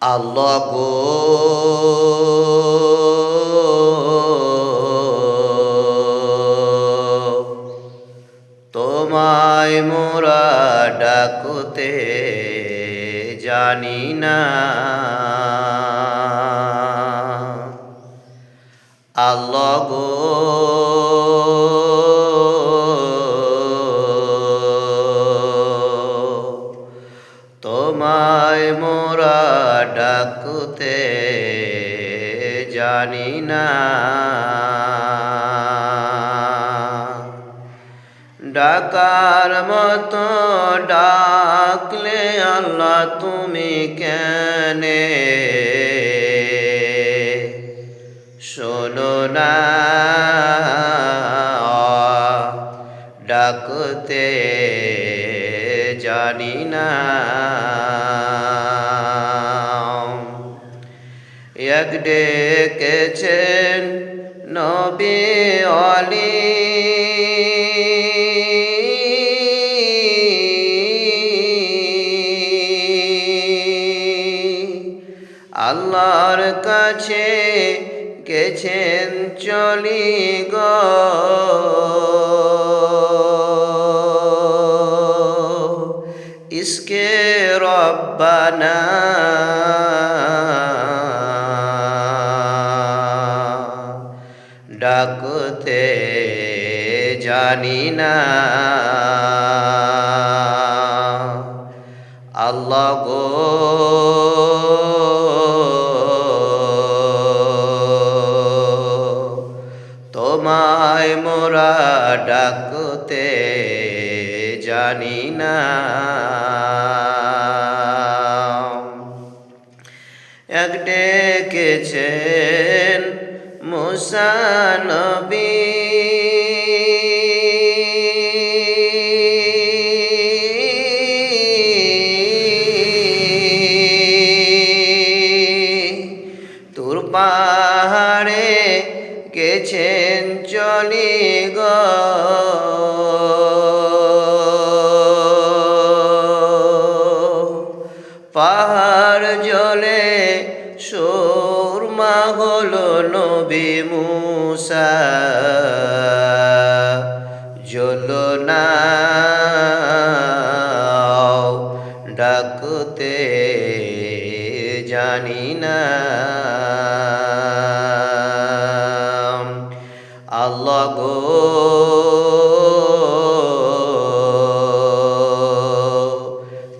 আল্লাহ গো তোমায় মোরা ডাকুতে জানি না। আল্লাহ গো ডাকুতে জানি না। ডাকার মতো ডাকলে আল্লাহ তুমি কেনে? শোনো না ডাকতে জানি না। এক ডেকেছেন নবী অলি আল্লাহর কাছে গেছেন চলি গ। ইসকে রব্বানা ডাকতে জানি না। আল্লাহ গো। তোমায় মোরা ডাকতে জানি না। মুসানবী তোর পাহাড়ে গেছেন চলি গ। হলো নবী মুসা। জলো না ডাকতে জানি না। আল্লাহ গো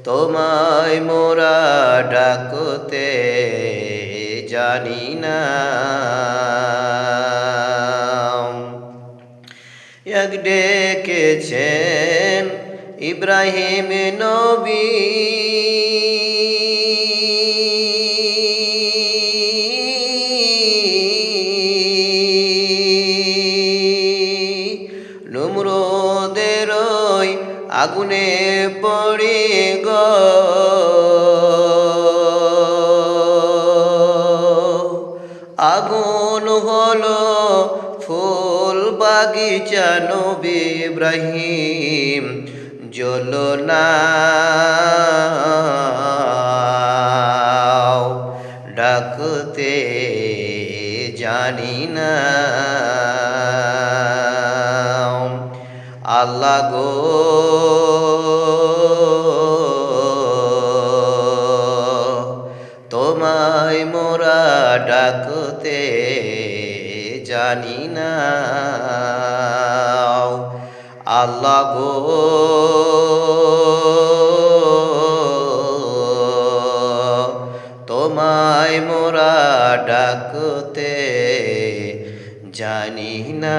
তোমায় মোরা ডাকতে জানি না এক ডেকেছেন ইব্রাহিম নবী। আগুনে পড়ে গ। বাগিচা নবী ইব্রাহিম জ্বলনা। ডাকতে জানি না। আল্লাহ গো। তোমায় মোরা ডাকতে জানি না। আল্লাহ গো। তোমায় মোরা ডাকতে জানি না।